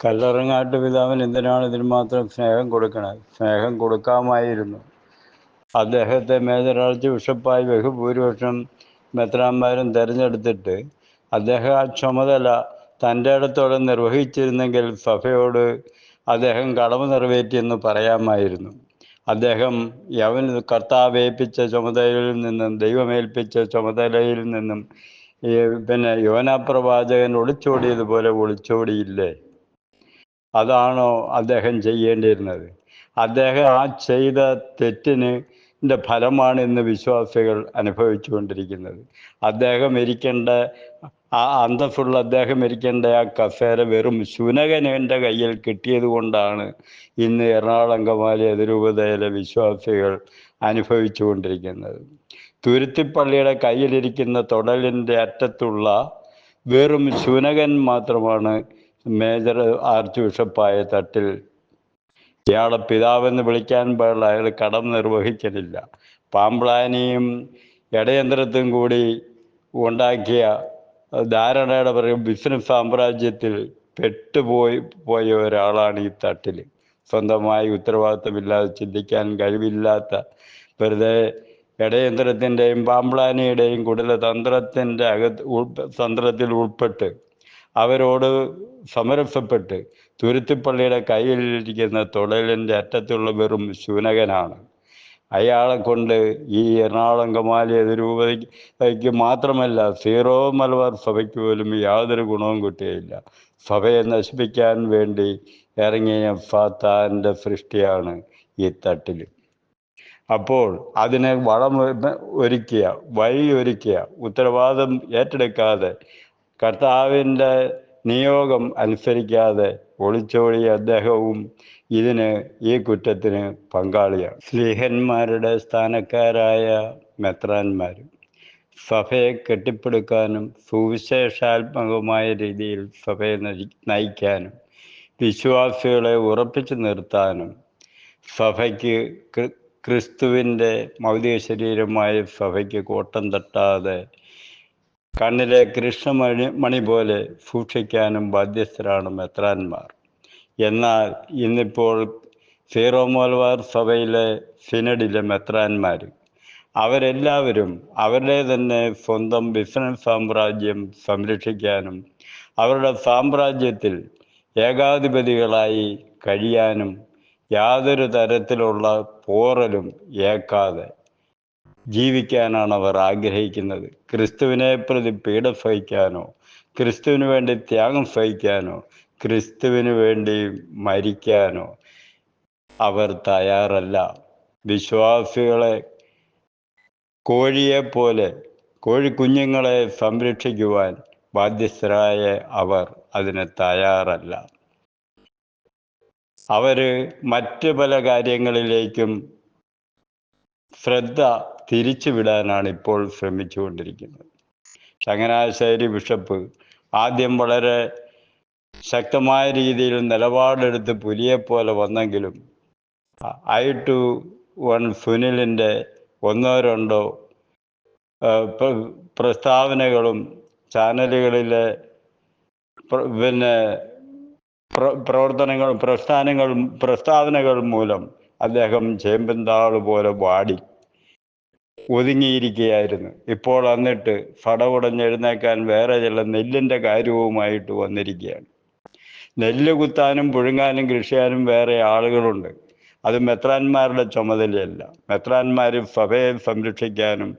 കല്ലറങ്ങാട്ട് പിതാവിന് എന്തിനാണ് ഇതിന് മാത്രം സ്നേഹം കൊടുക്കണത്? സ്നേഹം കൊടുക്കാമായിരുന്നു. അദ്ദേഹത്തെ മേജർ ആർച്ച് ബിഷപ്പായി ബഹുഭൂരിപക്ഷം മെത്രാന്മാരും തിരഞ്ഞെടുത്തിട്ട് അദ്ദേഹം ആ ചുമതല തന്റെ ഇടത്തോടെ നിർവഹിച്ചിരുന്നെങ്കിൽ സഭയോട് അദ്ദേഹം കടമ നിറവേറ്റിയെന്ന് പറയാമായിരുന്നു. അദ്ദേഹം യവൻ കർത്താവ് ഏൽപ്പിച്ച ചുമതലയിൽ നിന്നും ദൈവമേൽപ്പിച്ച ചുമതലയിൽ നിന്നും പിന്നെ യോനാപ്രവാചകൻ ഒളിച്ചോടിയതുപോലെ ഒളിച്ചോടിയില്ലേ? അതാണോ അദ്ദേഹം ചെയ്യേണ്ടിയിരുന്നത്? അദ്ദേഹം ആ ചെയ്ത തെറ്റിന് ഫലമാണ് ഇന്ന് വിശ്വാസികൾ അനുഭവിച്ചുകൊണ്ടിരിക്കുന്നത്. അദ്ദേഹം ഇരിക്കേണ്ട ആ അന്തസ്സുള്ള അദ്ദേഹം ഇരിക്കേണ്ട ആ കസേര വെറും ശുനകനന്റെ കയ്യിൽ കിട്ടിയത് കൊണ്ടാണ് ഇന്ന് എറണാകുളം കമാലി അതിരൂപതയിലെ വിശ്വാസികൾ അനുഭവിച്ചു കൊണ്ടിരിക്കുന്നത് തുരുത്തിപ്പള്ളിയുടെ കയ്യിലിരിക്കുന്ന തൊടലിന്റെ അറ്റത്തുള്ള വെറും ശുനകൻ മാത്രമാണ് മേജർ ആർച്ച് ബിഷപ്പായ തട്ടിൽ ഇയാളെ പിതാവെന്ന് വിളിക്കാൻ പാടില്ല. അയാൾ കടം നിർവഹിച്ചിട്ടില്ല. പാമ്പ്ലാനിയും ഇടയന്ത്രത്തും കൂടി ഉണ്ടാക്കിയ ധാരണയുടെ പറയും ബിസിനസ് സാമ്രാജ്യത്തിൽ പെട്ടുപോയി പോയ ഒരാളാണ് ഈ തട്ടിൽ. സ്വന്തമായി ഉത്തരവാദിത്തമില്ലാതെ ചിന്തിക്കാൻ കഴിവില്ലാത്ത വെറുതെ ഇടയന്ത്രത്തിന്റെയും പാമ്പ്ലാനിയുടെയും കുടിലതന്ത്രത്തിന്റെ അകത്ത് ഉൾ തന്ത്രത്തിൽ ഉൾപ്പെട്ട് അവരോട് സമരസപ്പെട്ട് തുരുത്തിപ്പള്ളിയുടെ കയ്യിലിരിക്കുന്ന തൊടലിന്റെ അറ്റത്തുള്ള വെറും ശൂനകനാണ്. അയാളെ കൊണ്ട് ഈ എറണാകുളം കമാലി രൂപതയ്ക്ക് മാത്രമല്ല സീറോ മലബാർ സഭയ്ക്ക് പോലും യാതൊരു ഗുണവും കിട്ടുകയില്ല സഭയെ നശിപ്പിക്കാൻ വേണ്ടി ഇറങ്ങിയ ഫാത്താന്റെ സൃഷ്ടിയാണ് ഈ തട്ടിൽ. അപ്പോൾ അതിനെ വളം ഒരുക്കിയ വഴി ഒരുക്കിയ ഉത്തരവാദം ഏറ്റെടുക്കാതെ കർത്താവിന്റെ നിയോഗം അനുസരിക്കാതെ ഒളിച്ചോടിയ അദ്ദേഹവും ഇതിന് ഈ കുറ്റത്തിന് പങ്കാളിയാണ്. സ്ലീഹന്മാരുടെ സ്ഥാനക്കാരായ മെത്രാന്മാരും സഭയെ കെട്ടിപ്പടുക്കാനും സുവിശേഷാത്മകമായ രീതിയിൽ സഭയെ നയിക്കാനും വിശ്വാസികളെ ഉറപ്പിച്ചു നിർത്താനും സഭയ്ക്ക് ക്രിസ്തുവിന്റെ മൗതിക ശരീരമായ സഭയ്ക്ക് കോട്ടം തട്ടാതെ കണ്ണിലെ കൃഷ്ണമണി മണി പോലെ സൂക്ഷിക്കാനും ബാധ്യസ്ഥരാണ് മെത്രാന്മാർ. എന്നാൽ ഇന്നിപ്പോൾ സീറോ മലബാർ സഭയിലെ സിനഡിലെ മെത്രാന്മാർ അവരെല്ലാവരും അവരുടെ തന്നെ സ്വന്തം ബിസിനസ് സാമ്രാജ്യം സംരക്ഷിക്കാനും അവരുടെ സാമ്രാജ്യത്തിൽ ഏകാധിപതികളായി കഴിയാനും യാതൊരു തരത്തിലുള്ള പോറലും ഏക്കാതെ ജീവിക്കാനാണ് അവർ ആഗ്രഹിക്കുന്നത്. ക്രിസ്തുവിനെ പ്രതി പീഡ സഹിക്കാനോ ക്രിസ്തുവിന് വേണ്ടി ത്യാഗം സഹിക്കാനോ ക്രിസ്തുവിന് വേണ്ടി മരിക്കാനോ അവർ തയ്യാറല്ല. വിശ്വാസികളെ കോഴിയെ പോലെ കോഴിക്കുഞ്ഞുങ്ങളെ സംരക്ഷിക്കുവാൻ ബാധ്യസ്ഥരായ അവർ അതിന് തയ്യാറല്ല. അവർ മറ്റു പല കാര്യങ്ങളിലേക്കും ശ്രദ്ധ തിരിച്ചുവിടാനാണ് ഇപ്പോൾ ശ്രമിച്ചുകൊണ്ടിരിക്കുന്നത്. ചങ്ങനാശ്ശേരി ബിഷപ്പ് ആദ്യം വളരെ ശക്തമായ രീതിയിൽ നിലപാടെടുത്ത് പുലിയെപ്പോലെ വന്നെങ്കിലും ഐ ടു വൺ സുനിലിന്റെ ഒന്നോ രണ്ടോ പ്രസ്താവനകളും ചാനലുകളിലെ പിന്നെ പ്രവർത്തനങ്ങൾ പ്രസ്ഥാനങ്ങളും പ്രസ്താവനകൾ മൂലം അദ്ദേഹം ചേമ്പന്താൾ പോലെ വാടി ഒതുങ്ങിയിരിക്കുകയായിരുന്നു. ഇപ്പോൾ എന്നിട്ട് ഫടവുടഞ്ഞെഴുന്നേക്കാൻ വേറെ ചില നെല്ലിന്റെ കാര്യവുമായിട്ട് വന്നിരിക്കുകയാണ്. നെല്ല് കുത്താനും പുഴുങ്ങാനും കൃഷിയാനും വേറെ ആളുകളുണ്ട്. അത് മെത്രാന്മാരുടെ ചുമതലയല്ല. മെത്രാന്മാർ സഭയെ സംരക്ഷിക്കാനും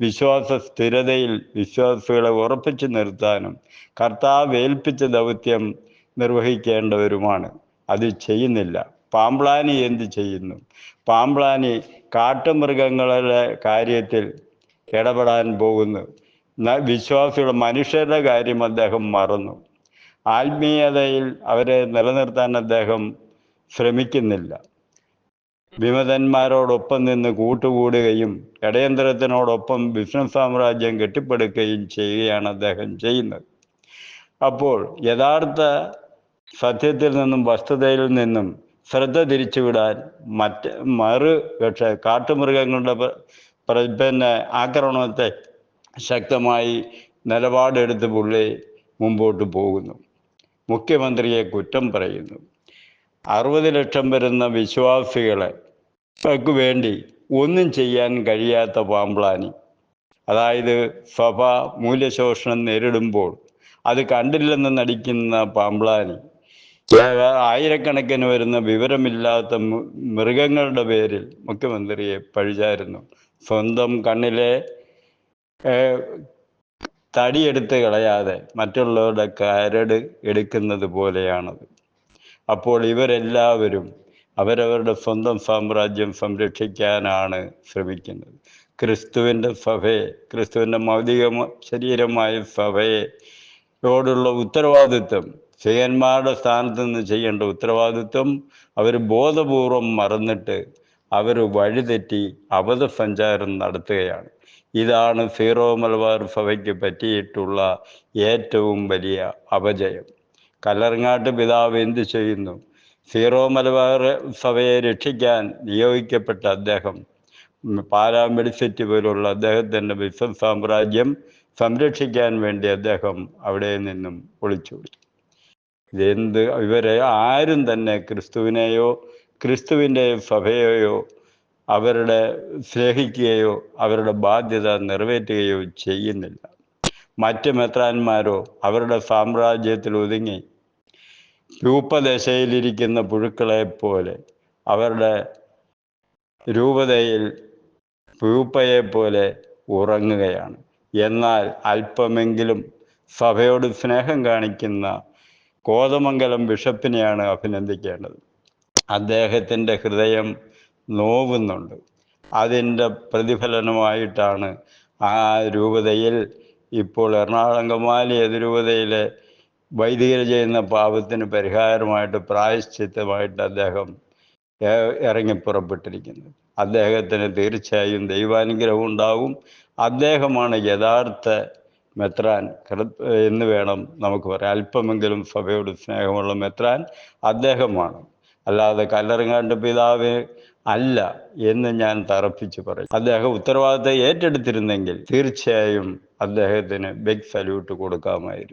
വിശ്വാസ സ്ഥിരതയിൽ വിശ്വാസികളെ ഉറപ്പിച്ചു നിർത്താനും കർത്താവ് ഏൽപ്പിച്ച ദൗത്യം നിർവഹിക്കേണ്ടവരുമാണ്. അത് ചെയ്യുന്നില്ല. പാമ്പ്ലാനി എന്ത് ചെയ്യുന്നു? പാമ്പ്ളാനി കാട്ടുമൃഗങ്ങളുടെ കാര്യത്തിൽ ഇടപെടാൻ പോകുന്നു. വിശ്വാസികൾ മനുഷ്യരുടെ കാര്യം അദ്ദേഹം മറന്നു. ആത്മീയതയിൽ അവരെ നിലനിർത്താൻ അദ്ദേഹം ശ്രമിക്കുന്നില്ല. വിമതന്മാരോടൊപ്പം നിന്ന് കൂട്ടുകൂടുകയും ഇടയന്ത്രത്തിനോടൊപ്പം ബിസിനസ് സാമ്രാജ്യം കെട്ടിപ്പടുക്കുകയും ചെയ്യുകയാണ് അദ്ദേഹം ചെയ്യുന്നത്. അപ്പോൾ യഥാർത്ഥ സത്യത്തിൽ നിന്നും വസ്തുതയിൽ നിന്നും ശ്രദ്ധ തിരിച്ചുവിടാൻ മറ്റ് മറു പക്ഷേ കാട്ടുമൃഗങ്ങളുടെ പിന്നെ ആക്രമണത്തെ ശക്തമായി നിലപാടെടുത്ത് പുള്ളി മുമ്പോട്ട് പോകുന്നു. മുഖ്യമന്ത്രിയെ കുറ്റം പറയുന്നു. അറുപത് ലക്ഷം വരുന്ന വിശ്വാസികളെ വേണ്ടി ഒന്നും ചെയ്യാൻ കഴിയാത്ത പാമ്പ്ലാനി. അതായത് സഭ മൂല്യശോഷണം നേരിടുമ്പോൾ അത് കണ്ടില്ലെന്ന് നടിക്കുന്ന പാമ്പ്ലാനി ആയിരക്കണക്കിന് വരുന്ന വിവരമില്ലാത്ത മൃഗങ്ങളുടെ പേരിൽ മുഖ്യമന്ത്രിയെ പഴിചാരുന്നു. സ്വന്തം കണ്ണിലെ തടിയെടുത്ത് കളയാതെ മറ്റുള്ളവരുടെ കരട് എടുക്കുന്നത് പോലെയാണത്. അപ്പോൾ ഇവരെല്ലാവരും അവരവരുടെ സ്വന്തം സാമ്രാജ്യം സംരക്ഷിക്കാനാണ് ശ്രമിക്കുന്നത്. ക്രിസ്തുവിന്റെ സഭയെ ക്രിസ്തുവിന്റെ മൗലിക ശരീരമായ സഭയെ യോടുള്ള ഉത്തരവാദിത്വം ചെയ്യന്മാരുടെ സ്ഥാനത്ത് നിന്ന് ചെയ്യേണ്ട ഉത്തരവാദിത്വം അവർ ബോധപൂർവം മറന്നിട്ട് അവർ വഴിതെറ്റി അബദ്ധസഞ്ചാരം നടത്തുകയാണ്. ഇതാണ് സീറോ മലബാർ സഭയ്ക്ക് പറ്റിയിട്ടുള്ള ഏറ്റവും വലിയ അപജയം. കല്ലറങ്ങാട്ട് പിതാവ് എന്ത് ചെയ്യുന്നു? സീറോ മലബാർ സഭയെ രക്ഷിക്കാൻ നിയോഗിക്കപ്പെട്ട അദ്ദേഹം ഉം, പാലാ മെഡിസിറ്റി പോലുള്ള അദ്ദേഹത്തിന്റെ ബിസിനസ് സാമ്രാജ്യം സംരക്ഷിക്കാൻ വേണ്ടി അദ്ദേഹം അവിടെ നിന്നും ഒളിച്ചോടി. ഇതെന്ത്? ഇവരെ ആരും തന്നെ ക്രിസ്തുവിനെയോ ക്രിസ്തുവിന്റെ സഭയെയോ അവരുടെ സ്നേഹിക്കുകയോ അവരുടെ ബാധ്യത നിറവേറ്റുകയോ ചെയ്യുന്നില്ല. മറ്റ് മെത്രാന്മാരോ അവരുടെ സാമ്രാജ്യത്തിൽ ഒതുങ്ങി രൂപദശയിലിരിക്കുന്ന പുഴുക്കളെ പോലെ അവരുടെ രൂപതയിൽ പൂപ്പയെ പോലെ ഉറങ്ങുകയാണ്. എന്നാൽ അല്പമെങ്കിലും സഭയോട് സ്നേഹം കാണിക്കുന്ന കോതമംഗലം ബിഷപ്പിനെയാണ് അഭിനന്ദിക്കേണ്ടത്. അദ്ദേഹത്തിന്റെ ഹൃദയം നോവുന്നുണ്ട്. അതിന്റെ പ്രതിഫലനമായിട്ടാണ് ആ രൂപതയിൽ ഇപ്പോൾ എറണാകുളം കമാലി അതിരൂപതയിലെ വൈദികർ ചെയ്യുന്ന പാപത്തിന് പരിഹാരമായിട്ട് പ്രായശ്ചിത്തമായിട്ട് അദ്ദേഹം ഏ- ഇറങ്ങി പുറപ്പെട്ടിരിക്കുന്നത് അദ്ദേഹത്തിന് തീർച്ചയായും ദൈവാനുഗ്രഹം ഉണ്ടാവും. അദ്ദേഹമാണ് യഥാർത്ഥ മെത്രാൻ എന്ന് വേണം നമുക്ക് പറയാം അല്പമെങ്കിലും സഭയോട് സ്നേഹമുള്ള മെത്രാൻ അദ്ദേഹമാണ്. അല്ലാതെ കല്ലറങ്ങാണ്ട് പിതാവ് അല്ല എന്ന് ഞാൻ തറപ്പിച്ച് പറയും. അദ്ദേഹം ഉത്തരവാദിത്തം ഏറ്റെടുത്തിരുന്നെങ്കിൽ തീർച്ചയായും അദ്ദേഹത്തിന് ബിഗ് സല്യൂട്ട് കൊടുക്കാമായിരുന്നു.